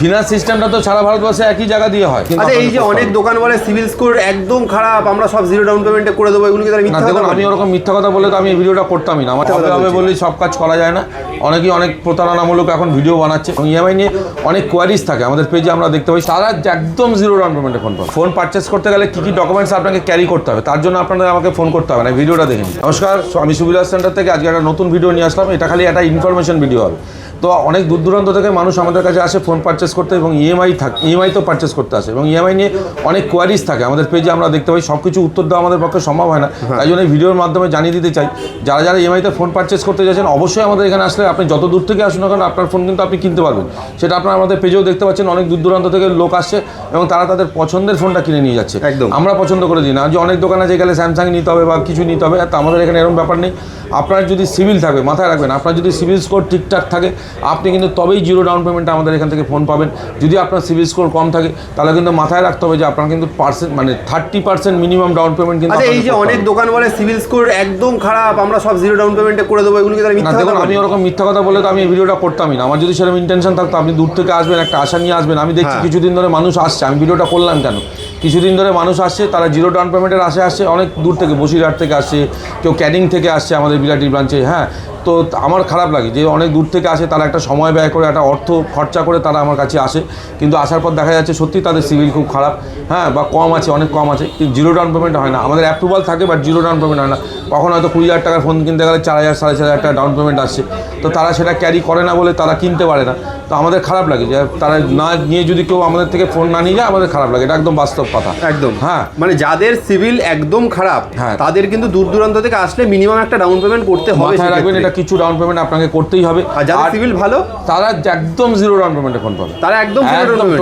Finance সিস্টেমটা তো সারা ভারতবর্ষে একই জায়গা দিয়ে হয়। আচ্ছা এই যে অনেক দোকান বলে সিভিল স্কোর একদম খারাপ আমরা সব জিরো ডাউন পেমেন্টে করে দেবো এগুলো কি তারা মিথ্যা দেখুন কথা আমি বলে? ওরকম মিথ্যা কথা বলে তো আমি এই ভিডিওটা করতামই না। আমার হবে হবে। বললেই সব কাজ করা যায় না। অনেকেই অনেক প্রতারণামূলক এখন ভিডিও বানাচ্ছে। এবং ইএমআই নিয়ে অনেক কোয়ারিজ থাকে। আমাদের পেজে আমরা দেখতে পাই তারা একদম জিরো ডাউন পেমেন্টে ফোন পাবে ফোন পারচেস করতে গেলে কী কী ডকুমেন্টস আপনাকে ক্যারি করতে হবে তার জন্য আপনাদের আমাকে ফোন করতে হবে না। ভিডিওটা দেখে নমস্কার আমি সুবিধা সেন্টার থেকে আজকে একটা নতুন ভিডিও নিয়ে আসলাম। এটা খালি একটা ইনফরমেশন ভিডিও হবে। তো অনেক দূর দূরান্ত থেকে মানুষ আমাদের কাছে আসে ফোন পারচেস করতে এবং ইএমআই থাকে ইএমআই তো পারচেস করতে আসে এবং ইএমআই নিয়ে অনেক কোয়ারিজ থাকে। আমাদের পেজে আমরা দেখতে পাই সব কিছু উত্তর দেওয়া আমাদের পক্ষে সম্ভব হয় না। তাই জন্য এই ভিডিওর মাধ্যমে জানিয়ে দিতে চাই যারা যারা ইএমআইতে ফোন পারচেস করতে যাচ্ছেন অবশ্যই আমাদের এখানে আসলে আপনি যত দূর থেকে আসুন না কেন আপনার ফোন কিন্তু আপনি কিনতে পারবেন। সেটা আপনারা আমাদের পেজেও দেখতে পাচ্ছেন অনেক দূর দূরান্ত থেকে লোক আসছে এবং তারা তাদের পছন্দের ফোনটা কিনে নিয়ে যাচ্ছে। একদম। আমরা পছন্দ করে দিই না। যে অনেক দোকান আছে গেলে স্যামসাং নিতে হবে বা কিছু নিতে হবে তা আমাদের এখানে এরকম ব্যাপার নেই। আপনার যদি সিভিল থাকবে মাথায় রাখবেন আপনার যদি সিভিল স্কোর ঠিকঠাক থাকে আপনি কিন্তু তবেই জিরো ডাউন পেমেন্টে আমাদের এখান থেকে ফোন পাবেন। যদি আপনার সিভিল স্কোর কম থাকে তাহলে কিন্তু মাথায় রাখতে হবে যে আপনার কিন্তু পার্সেন্ট মানে thirty percent minimum down payment কিন্তু আচ্ছা এই যে অনেক দোকান বলে সিভিল স্কোর একদম খারাপ আমরা সব জিরো ডাউন পেমেন্টে করে দেবো এগুলো মিথ্যা দেখুন কথা আমি? ওরকম মিথ্যা কথা বলে তো আমি এই ভিডিওটা করতামই না। আমার যদি সেরকম ইন্টেনশন থাকতো আপনি দূর থেকে আসবেন একটা আশা নিয়ে আসবেন। আমি দেখছি হ্যাঁ। কিছুদিন ধরে মানুষ আসছে আমি ভিডিওটা করলাম কেন? কিছুদিন ধরে মানুষ আসছে তারা জিরো ডাউন পেমেন্টের আশে আসছে অনেক দূর থেকে বসিরহাট থেকে আসছে কেউ ক্যানিং থেকে আসছে আমাদের বিরাটি ব্রাঞ্চে হ্যাঁ। তো আমার খারাপ লাগে যে অনেক দূর থেকে আসে তারা একটা সময় ব্যয় করে একটা অর্থ খরচা করে তারা আমার কাছে আসে। কিন্তু আসার পর দেখা যাচ্ছে সত্যি তাদের সিভিল খুব খারাপ। হ্যাঁ বা কম আছে অনেক কম আছে। কিন্তু জিরো ডাউন পেমেন্ট হয় না। আমাদের অ্যাপ্রুভাল থাকে বাট জিরো ডাউন পেমেন্ট হয় না। কখন হয়তো কুড়ি হাজার টাকার ফোন কিনতে গেলে চার হাজার সাড়ে চার হাজার টাকা ডাউন পেমেন্ট আসছে। তো তারা সেটা ক্যারি করে না বলে তারা কিনতে পারে না। তো আমাদের খারাপ লাগে যে তারা না নিয়ে যদি কেউ আমাদের থেকে ফোন না নিয়ে যায় আমাদের খারাপ লাগে। এটা একদম বাস্তব কথা। একদম। হ্যাঁ। মানে যাদের সিভিল একদম খারাপ হ্যাঁ। তাদের কিন্তু দূর দূরান্ত থেকে আসলে মিনিমাম একটা ডাউন পেমেন্ট করতে হবে রাখবেন এটা কিছু ডাউন পেমেন্ট আপনাকে করতেই হবে। আর যাদের সিভিল ভালো? তারা একদম জিরো ডাউন পেমেন্টে ফোন পাবে। তারা একদম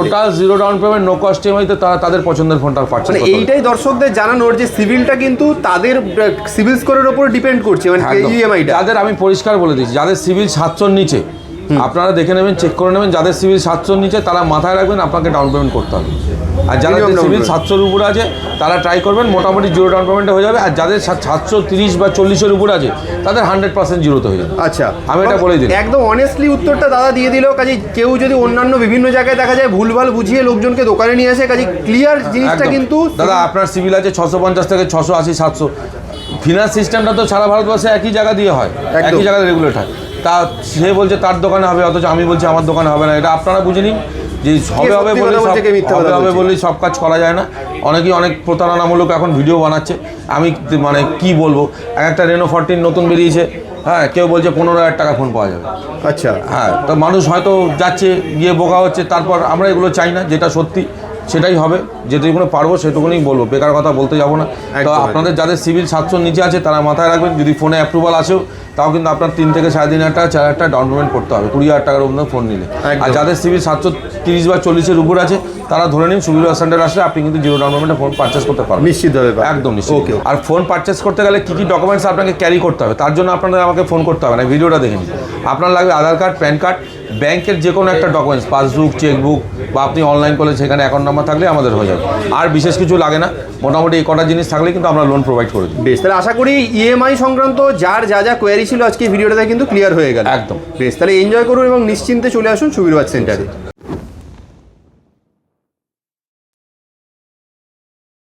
total zero down payment no cost ইএমআইতে তারা তাদের পছন্দের ফোনটা পারচেজ মানে এইটাই দর্শকদের জানানোর যে সিভিলটা কিন্তু তাদের সিভিল স্কোরের উপর ডিপেন্ড করছে মানে ইএমআই ইএমআইটা যাদের আমি পরিষ্কার বলে দিচ্ছি যাদের সিভিল সাতশোর নিচে আপনারা দেখে নেবেন চেক করে নেবেন যাদের সিভিল সাতশোর নিচে তারা মাথায় রাখবেন আপনাকে ডাউন পেমেন্ট করতে হবে। আর যারা সিভিল সাতশোর উপরে আছে তারা ট্রাই করবেন মোটামুটি জিরো ডাউন পেমেন্টে হয়ে যাবে আর যাদের সাতশো তিরিশ বা চল্লিশের উপরে আছে তাদের হান্ড্রেড পার্সেন্ট জিরোতে হয়ে যাবে। আচ্ছা। আমি এটা বলেই দিলাম। একদম অনেস্টলি উত্তরটা দাদা দিয়ে দিল কাজে কেউ যদি অন্যান্য বিভিন্ন জায়গায় দেখা যায় ভুলভাল বুঝিয়ে লোকজনকে দোকানে নিয়ে আসে কাজে ক্লিয়ার জিনিসটা কিন্তু দাদা আপনার সিভিল আছে ছশো পঞ্চাশ থেকে ছশো আশি সাতশো। ফিনান্স সিস্টেমটা তো সারা ভারতবর্ষে একই জায়গা দিয়ে হয় একই জায়গায় রেগুলেট হয়। তা সে বলছে তার দোকানে হবে অথচ আমি বলছি আমার দোকানে হবে না। এটা আপনারা বুঝে নিন যে হবে হবে বলে হবে হবে? বলেই সব কাজ করা যায় না। অনেকেই অনেক প্রতারণামূলক এখন ভিডিও বানাচ্ছে। আমি মানে কি বলব? এক একটা রেনো ফোরটিন নতুন বেরিয়েছে। হ্যাঁ কেউ বলছে পনেরো হাজার টাকা ফোন পাওয়া যাবে। আচ্ছা। হ্যাঁ তো মানুষ হয়তো যাচ্ছে গিয়ে বোকা হচ্ছে তারপর আমরা এগুলো চাই না যেটা সত্যি। সেটাই হবে যেটুকুনি পারব সেটুকুনি বলব বেকার কথা বলতে যাব না। তো আপনাদের যাদের সিভিল সাতশোর নিচে আছে তারা মাথায় রাখবেন যদি ফোনে অ্যাপ্রুভাল আসেও তাও কিন্তু আপনার তিন থেকে সাড়ে তিন হাজার টাকা চার হাজার টাকা ডাউন পেমেন্ট করতে হবে কুড়ি হাজার টাকার মধ্যে ফোন নিলে। আর যাদের সিভিল সাতশো তিরিশ বা চল্লিশের উপর আছে তারা ধরে নিন সুবিধা সেন্টার আসলে আপনি কিন্তু জিরো ডাউন পেমেন্টে ফোন পারচেস করতে পারবেন। নিশ্চিতভাবে। একদম নিশ্চিত। ওকে আর ফোন পারচেস করতে গেলে কী কী ডকুমেন্টস আপনাকে ক্যারি করতে হবে তার জন্য আপনাদের আমাকে ফোন করতে হবে না ভিডিওটা দেখে নিন। আপনার লাগবে আধার কার্ড প্যান কার্ড ব্যাংকের যে কোনো একটা ডকুমেন্টস পাসবুক চেকবুক বা আপনি অনলাইন করলে সেখানে অ্যাকাউন্ট নাম্বার থাকলে আমাদের হয়ে যাবে। আর বিশেষ কিছু লাগে না মোটামুটি এই কটা জিনিস থাকলে কিন্তু আমরা লোন প্রোভাইড করে দিই। বেশ তাহলে আশা করি ইএমআই সংক্রান্ত যার যা যা কোয়ারি ছিল আজকে ভিডিওটাতে কিন্তু ক্লিয়ার হয়ে গেল। একদম। বেশ তাহলে এনজয় করুন এবং নিশ্চিন্তে চলে আসুন সুবিরবাদ সেন্টারে।